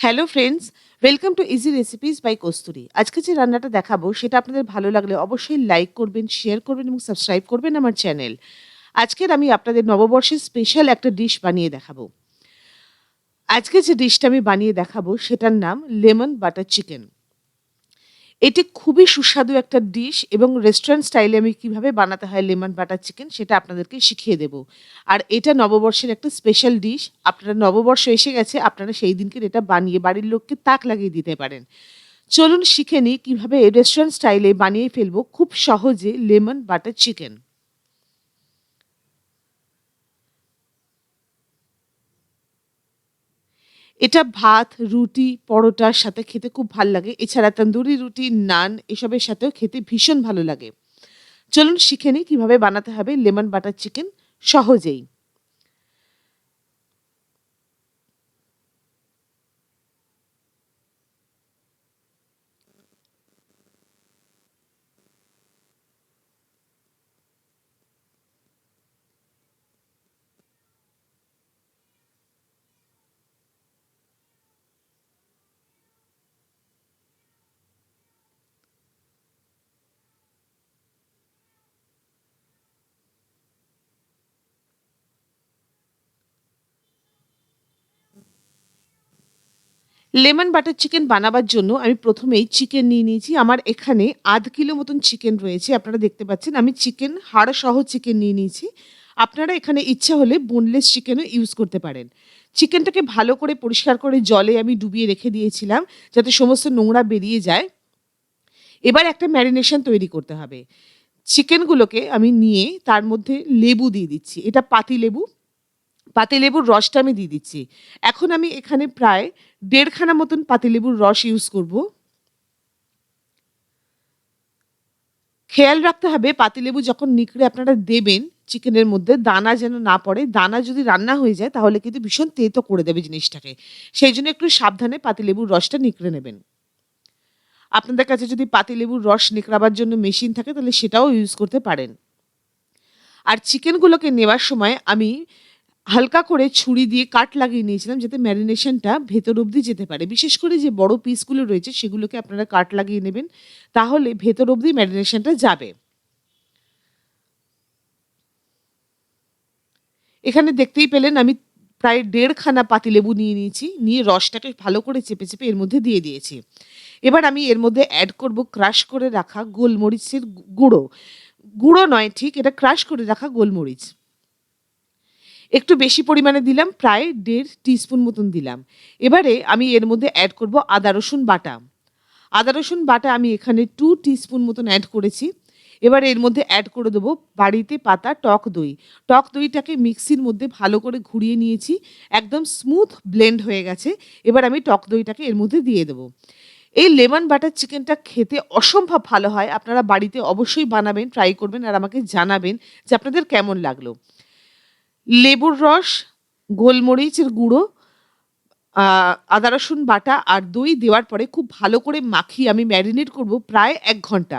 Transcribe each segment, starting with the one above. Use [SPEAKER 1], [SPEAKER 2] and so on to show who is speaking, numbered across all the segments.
[SPEAKER 1] Hello friends, welcome to easy recipes by Kasturi. আজকে যে রান্নাটা দেখাবো, সেটা আপনাদের ভালো লাগলে অবশ্যই লাইক করবেন, শেয়ার করবেন এবং সাবস্ক্রাইব করবেন আমার চ্যানেল। আজকের আমি আপনাদের নববর্ষের স্পেশাল একটা ডিশ বানিয়ে দেখাবো। আজকে যে ডিশটা আমি বানিয়ে দেখাবো, সেটার নাম লেমন বাটার চিকেন। এটি খুবই সুস্বাদু একটা ডিশ এবং রেস্টুরেন্ট স্টাইলে আমি কীভাবে বানাতে হয় লেমন বাটার চিকেন সেটা আপনাদেরকে শিখিয়ে দেব। আর এটা নববর্ষের একটা স্পেশাল ডিশ আপনারা নববর্ষ এসে গেছে, আপনারা সেই দিনকে এটা বানিয়ে বাড়ির লোককে তাক লাগিয়ে দিতে পারেন। চলুন শিখে নিই কীভাবে রেস্টুরেন্ট স্টাইলে বানিয়ে ফেলব খুব সহজে লেমন বাটার চিকেন। এটা ভাত, রুটি, পরোটার সাথে খেতে খুব ভালো লাগে। এছাড়া তন্দুরি রুটি, নান এসবের সাথেও খেতে ভীষণ ভালো লাগে। চলুন শিখে নিই কীভাবে বানাতে হবে লেমন বাটার চিকেন সহজেই। লেমন বাটার চিকেন বানাবার জন্য আমি প্রথমেই চিকেন নিয়ে নিয়েছি। আমার এখানে আধ কিলো মতন চিকেন রয়েছে, আপনারা দেখতে পাচ্ছেন। আমি চিকেন হাড় সহ চিকেন নিয়ে নিয়েছি। আপনারা এখানে ইচ্ছা হলে বোনলেস চিকেনও ইউজ করতে পারেন। চিকেনটাকে ভালো করে পরিষ্কার করে জলে আমি ডুবিয়ে রেখে দিয়েছিলাম, যাতে সমস্ত নোংরা বেরিয়ে যায়। এবার একটা ম্যারিনেশন তৈরি করতে হবে। চিকেনগুলোকে আমি নিয়ে তার মধ্যে লেবু দিয়ে দিচ্ছি। এটা পাতি লেবু পাতিলেবুর রসটা আমি দিয়ে দিচ্ছি। এখন আমি এখানে প্রায় দেড়খানা মতন পাতিলেবুর রস ইউজ করব। খেয়াল রাখতে হবে, পাতিলেবু যখন নিকড়ে আপনারা দেবেন চিকেনের মধ্যে, দানা যেন না পড়ে, দানা যদি রান্না হয়ে যায় তাহলে কিন্তু ভীষণ তেতো করে দেবে জিনিসটাকে। সেই জন্য একটু সাবধানে পাতিলেবুর রসটা নিকড়ে নেবেন। আপনাদের কাছে যদি পাতিলেবুর রস নিকড়াবার জন্য মেশিন থাকে তাহলে সেটাও ইউজ করতে পারেন। আর চিকেনগুলোকে নেওয়ার সময় আমি হালকা করে ছুরি দিয়ে কাট লাগিয়ে নিয়েছিলাম যাতে ম্যারিনেশনটা ভেতর অবধি যেতে পারে। বিশেষ করে যে বড় পিসগুলো রয়েছে সেগুলোকে আপনারা কাট লাগিয়ে নেবেন, তাহলে ভেতর অবধি ম্যারিনেশনটা যাবে। এখানে দেখতেই পেলেন আমি প্রায় দেড়খানা পাতিলেবু নিয়ে নিয়েছি, নিয়ে রসটাকে ভালো করে চেপে চেপে এর মধ্যে দিয়ে দিয়েছি। এবার আমি এর মধ্যে অ্যাড করব ক্রাশ করে রাখা গোলমরিচের গুঁড়ো। গুঁড়ো নয়, ঠিক, এটা ক্রাশ করে রাখা গোলমরিচ। একটু বেশি পরিমাণে দিলাম, প্রায় দেড় টিস্পুন মতন দিলাম। এবারে আমি এর মধ্যে অ্যাড করব আদা, রসুন, বাটা। আদা, রসুন, বাটা আমি এখানে টু টিস্পুন মতন অ্যাড করেছি। এবার এর মধ্যে অ্যাড করে দেবো বাড়িতে পাতা টক দই। টক দইটাকে মিক্সির মধ্যে ভালো করে ঘুরিয়ে নিয়েছি, একদম স্মুথ ব্লেন্ড হয়ে গেছে। এবার আমি টক দইটাকে এর মধ্যে দিয়ে দেবো। এই লেমন বাটার চিকেনটা খেতে অসম্ভব ভালো হয়। আপনারা বাড়িতে অবশ্যই বানাবেন ট্রাই করবেন আর আমাকে জানাবেন যে আপনাদের কেমন লাগল। লেবুর রস, গোলমরিচের গুঁড়ো আদা রসুন বাটা আর দই দেওয়ার পরে খুব ভালো করে মাখিয়ে আমি ম্যারিনেট করব প্রায় এক ঘণ্টা।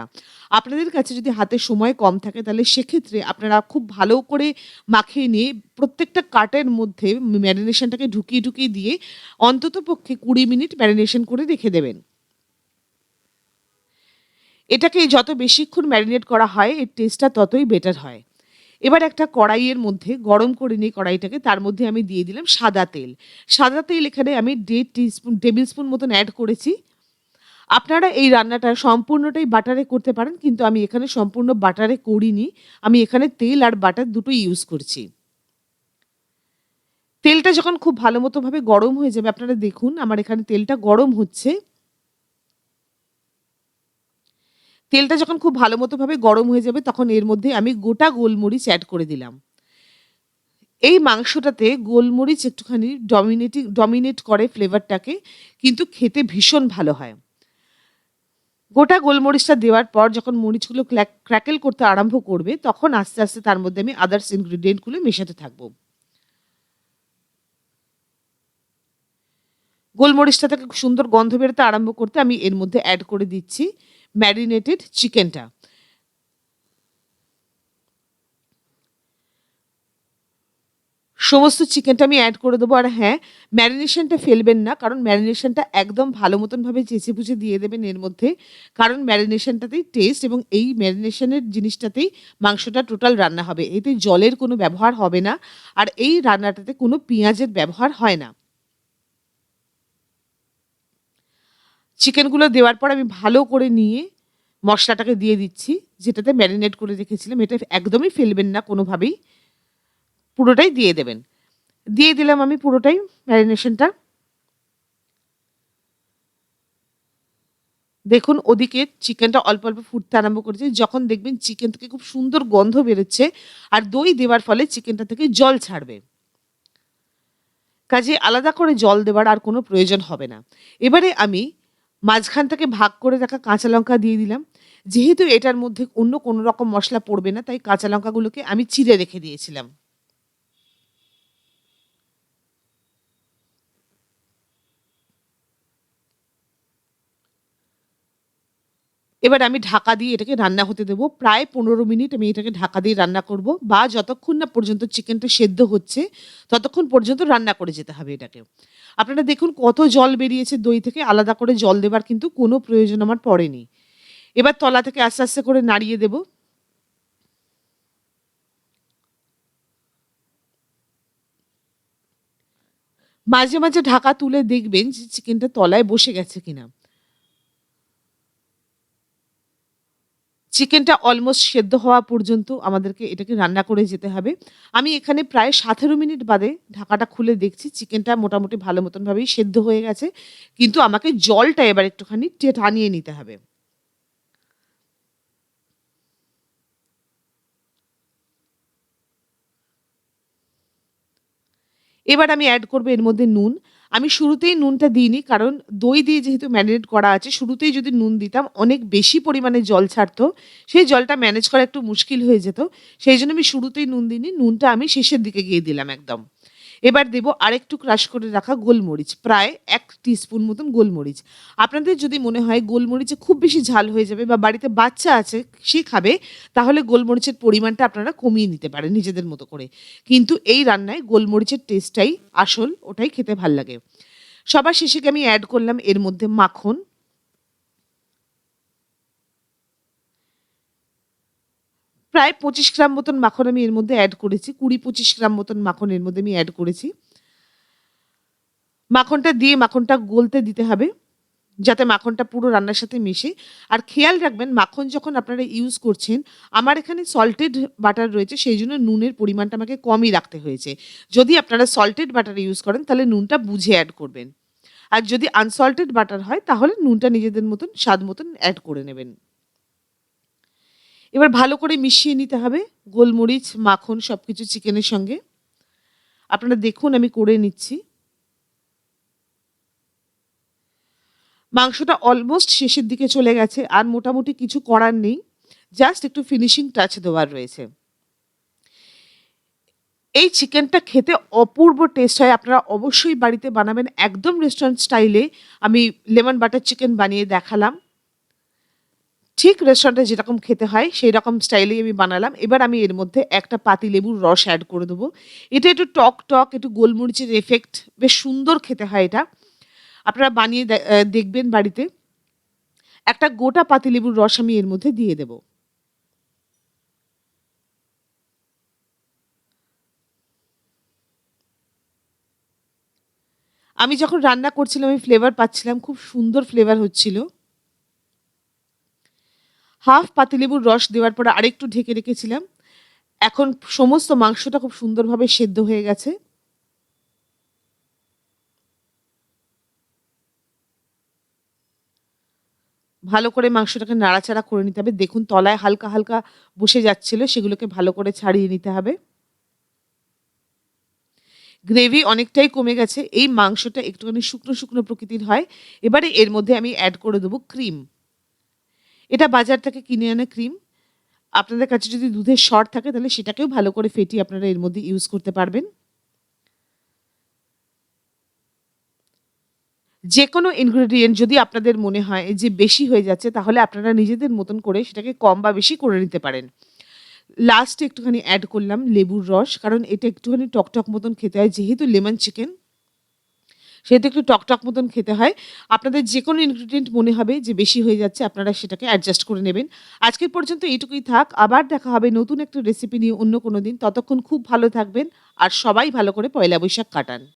[SPEAKER 1] আপনাদের কাছে যদি হাতে সময় কম থাকে তাহলে সেক্ষেত্রে আপনারা খুব ভালো করে মাখিয়ে নিয়ে প্রত্যেকটা কাটের মধ্যে ম্যারিনেশনটাকে ঢুকিয়ে ঢুকিয়ে দিয়ে অন্তত পক্ষে কুড়ি মিনিট ম্যারিনেশন করে রেখে দেবেন। এটাকে যত বেশিক্ষণ ম্যারিনেট করা হয়, এর টেস্টটা ততই বেটার হয়। এবার একটা কড়াইয়ের মধ্যে গরম করে নিই কড়াইটাকে, তার মধ্যে আমি দিয়ে দিলাম সাদা তেল। সাদা তেল এখানে আমি দেড় টিস্পুন, টেবিল স্পুন মতন অ্যাড করেছি। আপনারা এই রান্নাটা সম্পূর্ণটাই বাটারে করতে পারেন, কিন্তু আমি এখানে সম্পূর্ণ বাটারে করিনি। আমি এখানে তেল আর বাটার দুটোই ইউজ করছি। তেলটা যখন খুব ভালো মতোভাবে গরম হয়ে যাবে, আপনারা দেখুন আমার এখানে তেলটা গরম হচ্ছে। তেলটা যখন খুব ভালো মতোভাবে গরম হয়ে যাবে, তখন এর মধ্যে আমি গোটা গোলমরিচ অ্যাড করে দিলাম। এই মাংসটাতে গোলমরিচ একটুখানি ডমিনেটিং ডমিনেট করে ফ্লেভারটাকে কিন্তু খেতে ভীষণ ভালো হয়। গোটা গোলমরিচটা দেওয়ার পর যখন মরিচগুলো ক্র্যাকেল করতে আরম্ভ করবে, তখন আস্তে আস্তে তার মধ্যে আমি আদার্স ইনগ্রিডিয়েন্টগুলো মেশাতে থাকব। গোলমরিচটা থেকে সুন্দর গন্ধ বেরোতে আরম্ভ করতে আমি এর মধ্যে অ্যাড করে দিচ্ছি। ম্যারিনেটেড চিকেনটা সমস্ত চিকেনটা আমি অ্যাড করে দেবো, আর হ্যাঁ ম্যারিনেশনটা ফেলবেন না, কারণ ম্যারিনেশনটা একদম ভালো মতনভাবে চেঁচে পুচে দিয়ে দেবেন এর মধ্যে, কারণ ম্যারিনেশনটাতেই টেস্ট এবং এই ম্যারিনেশনের জিনিসটাতেই মাংসটা টোটাল রান্না হবে। এতে জলের কোনো ব্যবহার হবে না, আর এই রান্নাটাতে কোনো পেঁয়াজের ব্যবহার হয় না। চিকেনগুলো দেওয়ার পর আমি ভালো করে নিয়ে মশলাটাকে দিয়ে দিচ্ছি, যেটাতে ম্যারিনেট করে রেখেছিলাম। এটা একদমই ফেলবেন না, কোনোভাবেই। পুরোটাই দিয়ে দেবেন। দিয়ে দিলাম আমি পুরোটাই ম্যারিনেশনটা। দেখুন, ওদিকে চিকেনটা অল্প অল্প ফুটতে আরম্ভ করেছে। যখন দেখবেন চিকেন থেকে খুব সুন্দর গন্ধ বেরোচ্ছে, আর দই দেওয়ার ফলে চিকেনটা থেকে জল ছাড়বে। কাজে আলাদা করে জল দেওয়ার আর কোনো প্রয়োজন হবে না। এবারে আমি মাঝখান থেকে ভাগ করে রাখা কাঁচা লঙ্কা দিয়ে দিলাম। যেহেতু এটার মধ্যে অন্য কোনো রকম মশলা পড়বে না, তাই কাঁচা লঙ্কাগুলোকে আমি চিড়ে রেখে দিয়েছিলাম। এবার আমি ঢাকা দিয়ে এটাকে রান্না হতে দেবো। প্রায় পনেরো মিনিট আমি এটাকে ঢাকা দিয়ে রান্না করব বা যতক্ষণ না পর্যন্ত চিকেনটা সেদ্ধ হচ্ছে, ততক্ষণ পর্যন্ত রান্না করে যেতে হবে এটাকে। আপনারা দেখুন কত জল বেরিয়েছে দই থেকে, আলাদা করে জল দেবার কিন্তু কোনো প্রয়োজন আমার পড়েনি। এবার তলা থেকে আস্তে আস্তে করে নাড়িয়ে দেব। মাঝে মাঝে ঢাকা তুলে দেখবেন যে চিকেনটা তলায় বসে গেছে কিনা। চিকেনটা অলমোস্ট সেদ্ধ হওয়া পর্যন্ত আমাদেরকে এটাকে রান্না করে যেতে হবে। আমি এখানে প্রায় সতেরো মিনিট বাদে ঢাকাটা খুলে দেখছি চিকেনটা মোটামুটি ভালো মতনভাবেই সেদ্ধ হয়ে গেছে। কিন্তু আমাকে জলটা এবার একটুখানি টানিয়ে নিতে হবে। এবার আমি অ্যাড করব এর মধ্যে নুন। আমি শুরুতেই নুনটা দিইনি, কারণ দই দিয়ে যেহেতু ম্যারিনেট করা আছে, শুরুতেই যদি নুন দিতাম, অনেক বেশি পরিমাণে জল ছাড়তো। সেই জলটা ম্যানেজ করা একটু মুশকিল হয়ে যেত। সেই জন্য আমি শুরুতেই নুন দিইনি, নুনটা আমি শেষের দিকে গিয়ে দিলাম একদম। এবার দেব আরেকটু ক্রাশ করে রাখা গোলমরিচ, প্রায় এক টিস্পুন মতন গোলমরিচ। আপনাদের যদি মনে হয় গোলমরিচে খুব বেশি ঝাল হয়ে যাবে বা বাড়িতে বাচ্চা আছে, সে খাবে, তাহলে গোলমরিচের পরিমাণটা আপনারা কমিয়ে নিতে পারেন নিজেদের মতো করে। কিন্তু এই রান্নায় গোলমরিচের টেস্টটাই আসল, ওটাই খেতে ভালো লাগে। সবার শেষে আমি অ্যাড করলাম এর মধ্যে মাখন? প্রায় পঁচিশ গ্রাম মতন মাখন আমি এর মধ্যে অ্যাড করেছি, কুড়ি পঁচিশ গ্রাম মতন মাখন এর মধ্যে আমি অ্যাড করেছি। মাখনটা দিয়ে মাখনটা গলতে দিতে হবে, যাতে মাখনটা পুরো রান্নার সাথে মিশে। আর খেয়াল রাখবেন, মাখন যখন আপনারা ইউজ করছেন, আমার এখানে সল্টেড বাটার রয়েছে, সেই জন্য নুনের পরিমাণটা আমাকে কমই রাখতে হয়েছে। যদি আপনারা সল্টেড বাটার ইউজ করেন, তাহলে নুনটা বুঝে অ্যাড করবেন। আর যদি আনসল্টেড বাটার হয়, তাহলে নুনটা নিজেদের মতন, স্বাদ মতন অ্যাড করে নেবেন। এবার ভালো করে মিশিয়ে নিতে হবে, গোলমরিচ, মাখন সব কিছু চিকেনের সঙ্গে। আপনারা দেখুন, আমি করে নিচ্ছি। মাংসটা অলমোস্ট শেষের দিকে চলে গেছে, আর মোটামুটি কিছু করার নেই জাস্ট একটু ফিনিশিং টাচ দেওয়ার রয়েছে। এই চিকেনটা খেতে অপূর্ব টেস্ট হয়, আপনারা অবশ্যই বাড়িতে বানাবেন, একদম রেস্টুরেন্ট স্টাইলে আমি লেমন বাটার চিকেন বানিয়ে দেখালাম। ঠিক রেস্টুরেন্টে যেরকম খেতে হয় সেই রকম স্টাইলেই আমি বানালাম। এবার আমি এর মধ্যে একটা পাতি লেবুর রস অ্যাড করে দেবো। এটা একটু টক টক, একটু গোলমরিচের এফেক্ট বেশ সুন্দর খেতে হয় এটা। আপনারা বানিয়ে দেখবেন বাড়িতে। একটা গোটা পাতি লেবুর রস আমি এর মধ্যে দিয়ে দেব। আমি যখন রান্না করছিলাম, আমি ফ্লেভার পাচ্ছিলাম, খুব সুন্দর ফ্লেভার হচ্ছিল। হাফ পাতিলেবুর রস দেওয়ার পরে আরেকটু ঢেকে রেখেছিলাম। এখন সমস্ত মাংসটা খুব সুন্দরভাবে সেদ্ধ হয়ে গেছে। ভালো করে মাংসটাকে নাড়াচাড়া করে নিতে হবে। দেখুন, তলায় হালকা হালকা বসে যাচ্ছিল, সেগুলোকে ভালো করে ছাড়িয়ে নিতে হবে। গ্রেভি অনেকটাই কমে গেছে। এই মাংসটা একটুখানি শুকনো শুকনো প্রকৃতির হয়। এবারে এর মধ্যে আমি অ্যাড করে দেবো ক্রিম। এটা বাজার থেকে কিনে আনা ক্রিম আপনাদের কাছে যদি দুধের শর্ট থাকে, তাহলে সেটাকেও ভালো করে ফেটিয়ে আপনারা এর মধ্যে ইউজ করতে পারবেন। যে কোনো ইনগ্রেডিয়েন্ট যদি আপনাদের মনে হয় যে বেশি হয়ে যাচ্ছে, তাহলে আপনারা নিজেদের মতন করে সেটাকে কম বা বেশি করে নিতে পারেন। লাস্টে একটুখানি অ্যাড করলাম লেবুর রস, কারণ এটা একটুখানি টকটক মতন খেতে হয়, যেহেতু লেমন চিকেন সেহেতু একটু টকটক মতন খেতে হয়। আপনাদের যে কোনো ইনগ্রিডিয়েন্ট মনে হবে যে বেশি হয়ে যাচ্ছে, আপনারা সেটাকে অ্যাডজাস্ট করে নেবেন। আজকের পর্যন্ত এইটুকুই থাক। আবার দেখা হবে নতুন একটা রেসিপি নিয়ে অন্য কোনো দিন। ততক্ষণ খুব ভালো থাকবেন আর সবাই ভালো করে পয়লা বৈশাখ কাটান।